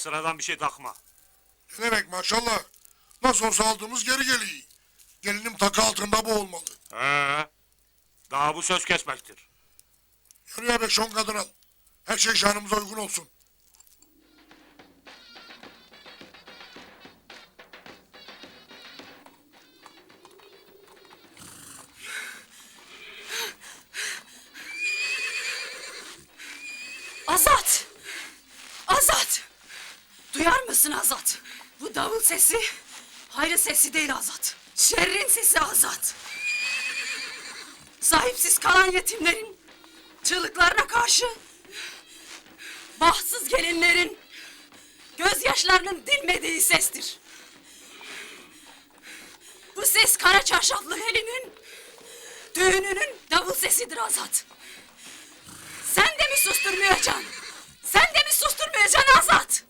sıradan bir şey takma. Ne demek maşallah. Nasıl olsa aldığımız geri geliyor. Gelinim takı altında bu olmalı. He. Daha bu söz kesmektir. Yürüye beş on kadın al. Her şey şanımıza uygun olsun. Azat! Azat! Mısın Azat? Bu davul sesi hayrın sesi değil Azat. Şerrin sesi Azat. Sahipsiz kalan yetimlerin çığlıklarına karşı bahtsız gelinlerin gözyaşlarının dinmediği sestir. Bu ses kara çarşaflı Helin'in düğününün davul sesidir Azat. Sen de mi susturmayacaksın? Sen de mi susturmayacaksın Azat?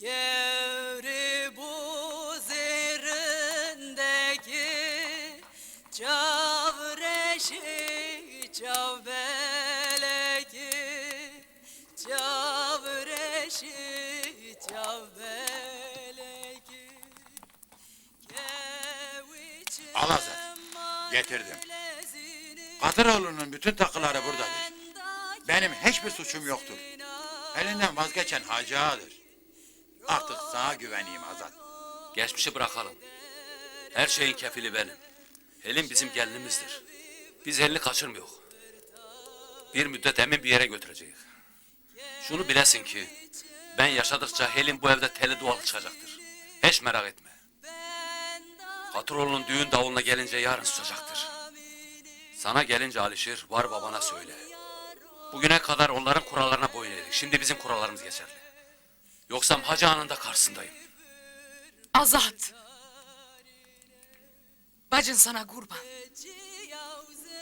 Gevri çavbeleki Al Azat, getirdim. Kadıroğlu'nun bütün takıları buradadır. Benim hiçbir suçum yoktur. Elinden vazgeçen Hacı Ağa'dır. Artık sana güveneyim Azat. Geçmişi bırakalım. Her şeyin kefili benim. Helin bizim gelinimizdir. Biz Helin'i kaçırmıyor. Bir müddet emin bir yere götüreceğiz. Şunu bilesin ki ben yaşadıkça Helin bu evde teli dual çıkacaktır. Hiç merak etme. Haturoğlu'nun düğün davuluna gelince yarın susacaktır. Sana gelince Alişir var babana söyle. Bugüne kadar onların kurallarına boyun eğdik. Şimdi bizim kurallarımız geçerli. Yoksa Hacı Ağa'nın da karşısındayım. Azat! Bacın sana kurban.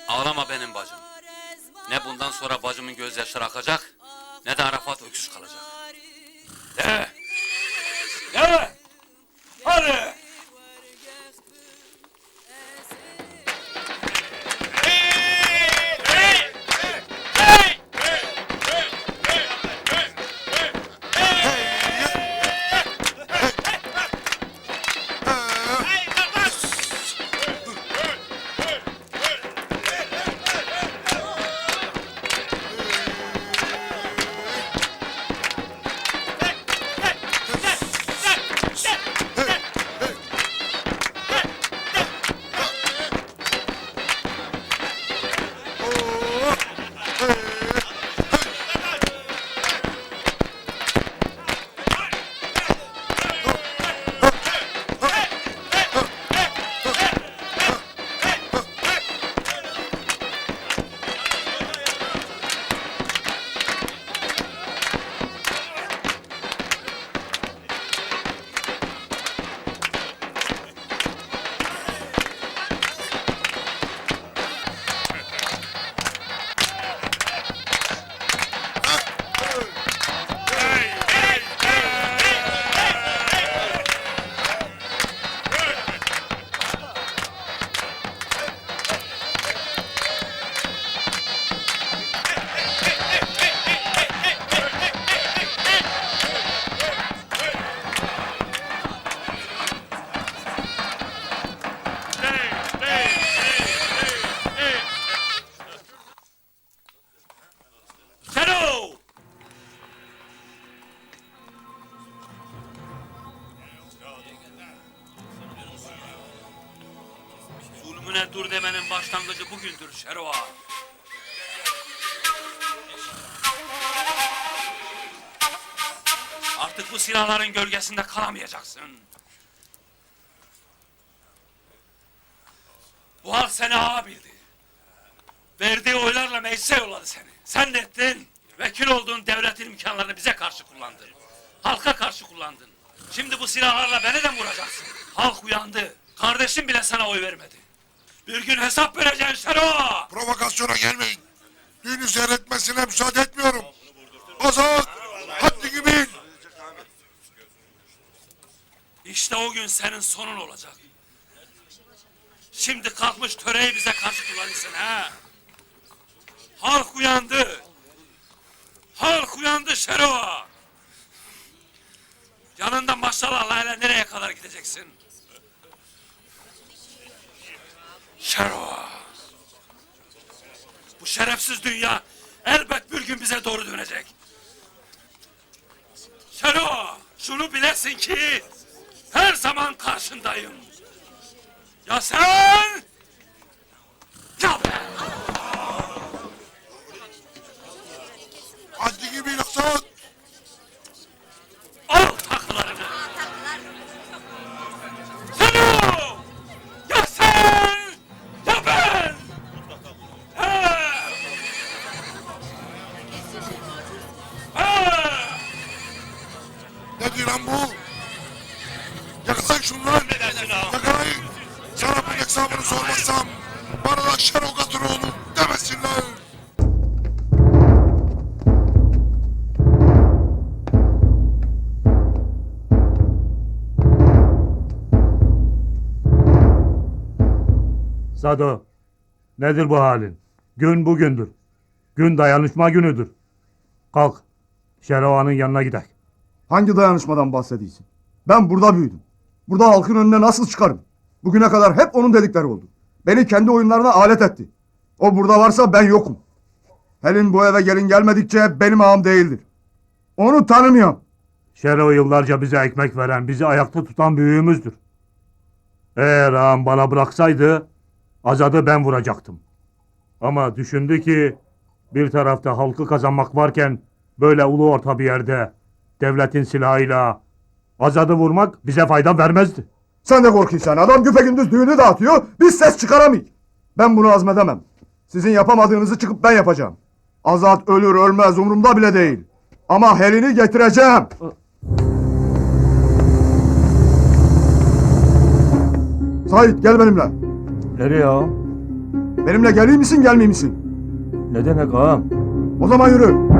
Ağlama benim bacım. Ne bundan sonra bacımın gözyaşları akacak, ne de Arafat öksüz kalacak. De! De! Bugündür Şerva. Artık bu silahların gölgesinde kalamayacaksın. Bu halk seni ağa bildi. Verdiği oylarla meclise yolladı seni. Sen ne ettin? Vekil olduğun devletin imkanlarını bize karşı kullandın. Halka karşı kullandın. Şimdi bu silahlarla beni de vuracaksın? Halk uyandı. Kardeşim bile sana oy vermedi. Bir gün hesap vereceksin Şero. Provokasyona gelmeyin. Düğünü seyretmesine müsaade etmiyorum. Azat! Haddini bil! İşte o gün senin sonun olacak. Şimdi kalkmış töreyi bize karşı kullanırsın ha. Halk uyandı. Halk uyandı Şero. Yanında maşallah hele nereye kadar gideceksin? Şero. Bu şerefsiz dünya elbet bir gün bize doğru dönecek. Şero, şunu bilesin ki her zaman karşındayım. Ya sen? Hesabını sormazsam bana da Şenol Katıroğlu demesinler! Sado, nedir bu halin? Gün bugündür. Gün dayanışma günüdür. Kalk, Şerova'nın yanına gidelim. Hangi dayanışmadan bahsediyorsun? Ben burada büyüdüm. Burada halkın önüne nasıl çıkarım? Bugüne kadar hep onun dedikleri oldu. Beni kendi oyunlarına alet etti. O burada varsa ben yokum. Helin bu eve gelin gelmedikçe benim ağam değildir. Onu tanımıyorum. Şero yıllarca bize ekmek veren, bizi ayakta tutan büyüğümüzdür. Eğer ağam bana bıraksaydı, Azad'ı ben vuracaktım. Ama düşündü ki, bir tarafta halkı kazanmak varken, böyle ulu orta bir yerde, devletin silahıyla, Azad'ı vurmak bize fayda vermezdi. Sen de korkuyorsun. Adam güpegündüz düğünü dağıtıyor. Biz ses çıkaramayız. Ben bunu azmedemem. Sizin yapamadığınızı çıkıp ben yapacağım. Azat ölür ölmez umurumda bile değil. Ama Helin'i getireceğim. Sait gel benimle. Nereye ağam? Benimle geleyim misin gelmeyeyim misin? Ne demek ağam? O zaman yürü.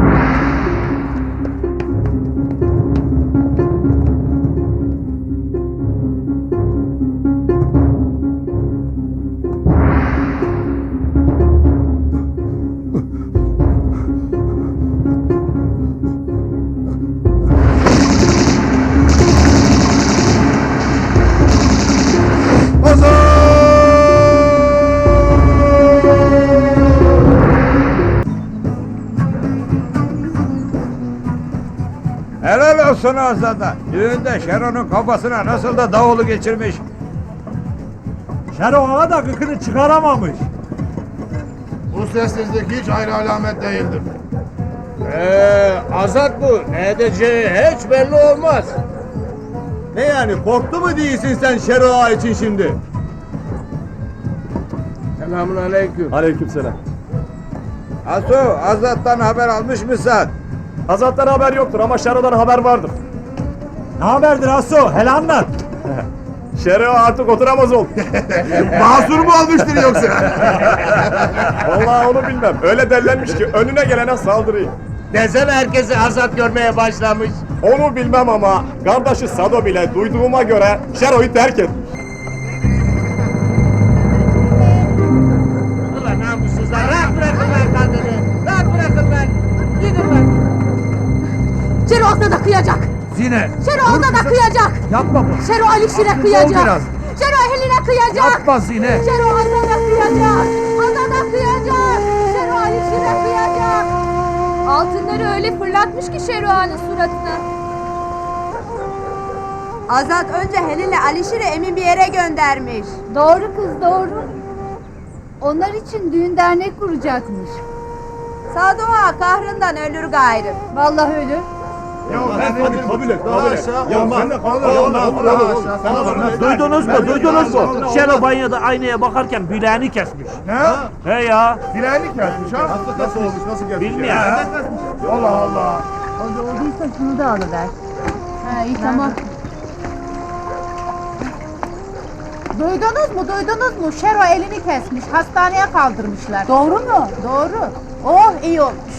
Helal olsun Azad'a. Düğünde Şeron'un kafasına nasıl da davulu geçirmiş. Şero ağa da gıkını çıkaramamış. Bu sessizlik hiç hayra alamet değildir. Ee, Azat bu. Ne edeceği hiç belli olmaz. Ne yani korktu mu değilsin sen Şero Ağa için şimdi? Selamun aleyküm. Aleykümselam. Asu, Azat'tan haber almış mısın? Azat'tan haber yoktur ama Şero'dan haber vardır. Ne haberdir Asu? Hele anlat. Şero artık oturamaz oldu. Mahsur mu olmuştur yoksa? Vallahi onu bilmem. Öyle dellenmiş ki önüne gelene saldırıyor. Desem herkesi Azat görmeye başlamış. Onu bilmem ama kardeşi Sado bile duyduğuma göre Şero'yu terk etmiş. Şero da kıyacak. Zine. Şero orada da kıyacak. Yapma bu. Şero Alişir'e ol kıyacak. biraz. Şero Helin'e kıyacak. Yapma Zine. Şero Azad'a kıyacak. Azad'a kıyacak. Şero Alişir'e kıyacak. Altınları öyle fırlatmış ki Şero Ağa'nın suratına. Azat önce Helin'le Alişir'i emin bir yere göndermiş. Doğru kız doğru. Onlar için düğün dernek kuracakmış. Sadoğa kahrından ölür gayrı. Vallahi ölür. Duydunuz mu? Duydunuz mu? Şero banyoda aynaya bakarken bileğini kesmiş. Ne? He ya. Bileğini kesmiş ha? Nasıl olmuş? Nasıl kesmiş? Bilmiyorum. Allah Allah. Olduysa şunu da alıver. Ha iyi tamam. Duydunuz mu? Duydunuz mu? Şero elini kesmiş. Hastaneye kaldırmışlar. Doğru mu? Doğru. Oh iyi olmuş.